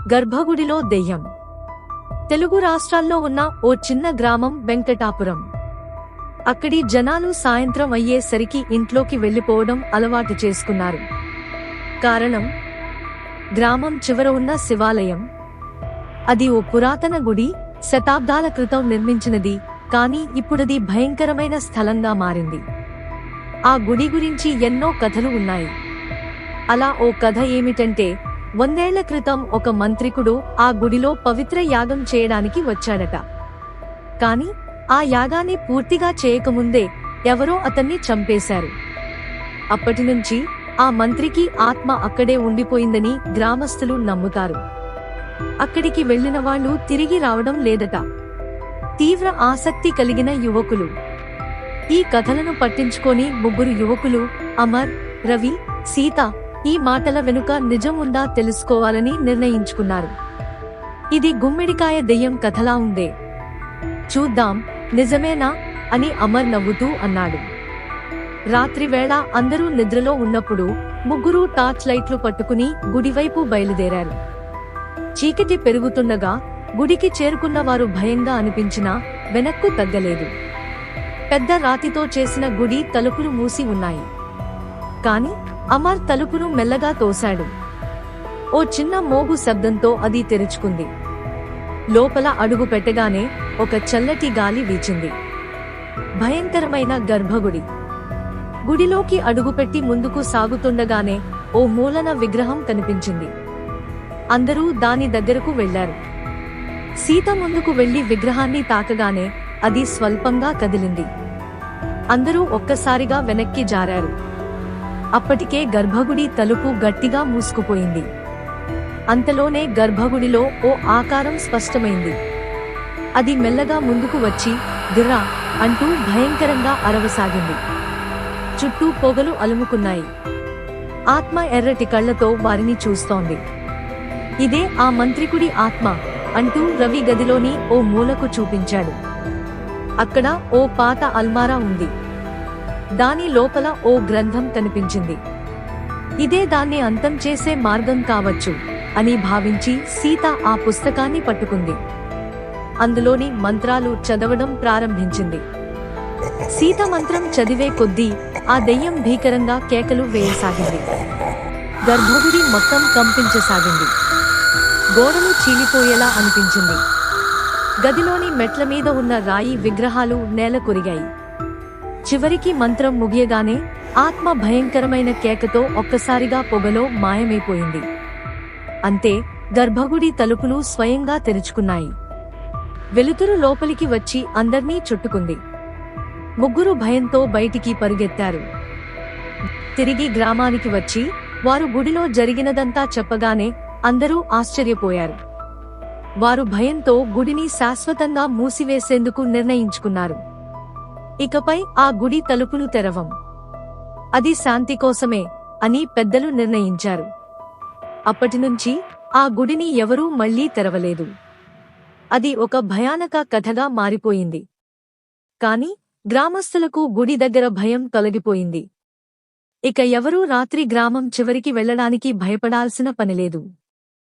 గర్భగుడిలో దెయ్యం. తెలుగు రాష్ట్రాల్లో ఉన్న ఓ చిన్న గ్రామం వెంకటాపురం. అక్కడి జనాలు సాయంత్రం అయ్యేసరికి ఇంట్లోకి వెళ్ళిపోవడం అలవాటు చేసుకున్నారు. కారణం గ్రామం చివర ఉన్న శివాలయం. అది ఓ పురాతన గుడి శతాబ్దాల క్రితం నిర్మించినది కానీ ఇప్పుడది భయంకరమైన స్థలంగా మారింది. ఆ గుడి గురించి ఎన్నో కథలు ఉన్నాయి. అలా ఓ కథ ఏమిటంటే వందేళ్ళ క్రితం ఒక మంత్రికుడు ఆ గుడిలో పవిత్ర యాగం చేయడానికి వచ్చాడట. కాని ఆ యాగాన్ని పూర్తిగా చేయకముందే ఎవరో అతన్ని చంపేశారు. అప్పటి నుంచి ఆ మంత్రికి ఆత్మ అక్కడే ఉండిపోయిందని గ్రామస్తులు నమ్ముతారు. అక్కడికి వెళ్ళిన వాళ్ళు తిరిగి రావడం లేదట. తీవ్ర ఆసక్తి కలిగిన యువకులు. ఈ కథలను పట్టించుకొని ముగ్గురు యువకులు అమర్ రవి సీత ఈ మాటల వెనుక నిజం ఉందా తెలుసుకోవాలని నిర్ణయించుకున్నారు. ఇది గుమ్మిడికాయ దెయ్యం కథలా ఉందే. చూద్దాం నిజమేనా? అని అమర్ నవ్వుతూ అన్నాడు. రాత్రివేళ అందరూ నిద్రలో ఉన్నప్పుడు ముగ్గురు టార్చ్ లైట్లు పట్టుకుని గుడివైపు బయలుదేరారు. చీకటి పెరుగుతుండగా గుడికి చేరుకున్న వారు భయంగా అనిపించినా వెనక్కు తగ్గలేదు. పెద్ద రాతితో చేసిన గుడి తలుపులు మూసి ఉన్నాయి. కాని అమర్ తలుపును మెల్లగా తోశాడు. ఓ చిన్న మోగు శబ్దంతో అది తెరుచుకుంది. లోపల అడుగు పెట్టగానే ఒక చల్లటి గాలి వీచింది. భయంకరమైన గర్భగుడి. గుడిలోకి అడుగుపెట్టి ముందుకు సాగుతుండగానే ఓ మూలన విగ్రహం కనిపించింది. అందరూ దాని దగ్గరకు వెళ్ళారు సీత ముందుకు వెళ్ళి విగ్రహాన్ని తాకగానే అది స్వల్పంగా కదిలింది. అందరూ ఒక్కసారిగా వెనక్కి జారారు. అప్పటికే గర్భగుడి తలుపు గట్టిగా మూసుకుపోయింది. అంతలోనే గర్భగుడిలో ఓ ఆకారం స్పష్టమైంది. అది మెల్లగా ముందుకు వచ్చి దిర్రా అంటూ భయంకరంగా అరవసాగింది. చుట్టూ పొగలు అలుముకున్నాయి. ఆత్మ ఎర్రటి కళ్ళతో వారిని చూస్తోంది. ఇదే ఆ మంత్రికుడి ఆత్మ అంటూ రవి గదిలోని ఓ మూలకు చూపించాడు. అక్కడ ఓ పాత అల్మారా ఉంది. దాని లోపల ఓ గ్రంథం కనిపించింది. ఇదే దాన్ని అంతం చేసే మార్గం కావచ్చు అని భావించి సీత ఆ పుస్తకాన్ని పట్టుకుంది. అందులోని మంత్రాలు చదవడం ప్రారంభించింది. సీత మంత్రం చదివే కొద్దీ ఆ దెయ్యం భీకరంగా కేకలు వేయసాగింది. గర్భగుడి మొత్తం కంపించసాగింది. గోడలు చీలిపోయేలా అనిపించింది. గదిలోని మెట్ల మీద ఉన్న రాయి విగ్రహాలు నేల కొరిగాయి చివరికి మంత్రం ముగియగానే ఆత్మ భయంకరమైన కేకతో ఒక్కసారిగా పొగలో మాయమైపోయింది. అంతే గర్భగుడి తలుపులు స్వయంగా తెరుచుకున్నాయి. వెలుతురు లోపలికి వచ్చి అందర్నీ చుట్టుకుంది. ముగ్గురు భయంతో బయటికి పరుగెత్తారు. తిరిగి గ్రామానికి వచ్చి వారు గుడిలో జరిగినదంతా చెప్పగానే అందరూ ఆశ్చర్యపోయారు. వారు భయంతో గుడిని శాశ్వతంగా మూసివేసేందుకు నిర్ణయించుకున్నారు. ఇకపై ఆ గుడి తలుపులు తెరవం. అది శాంతి కోసమే అని పెద్దలు నిర్ణయించారు. అప్పటినుంచి ఆ గుడిని ఎవరూ మళ్ళీ తెరవలేదు. అది ఒక భయానక కథగా మారిపోయింది. కాని గ్రామస్తులకు గుడి దగ్గర భయం తొలగిపోయింది. ఇక ఎవరూ రాత్రి గ్రామం చివరికి వెళ్ళడానికి భయపడాల్సిన పనిలేదు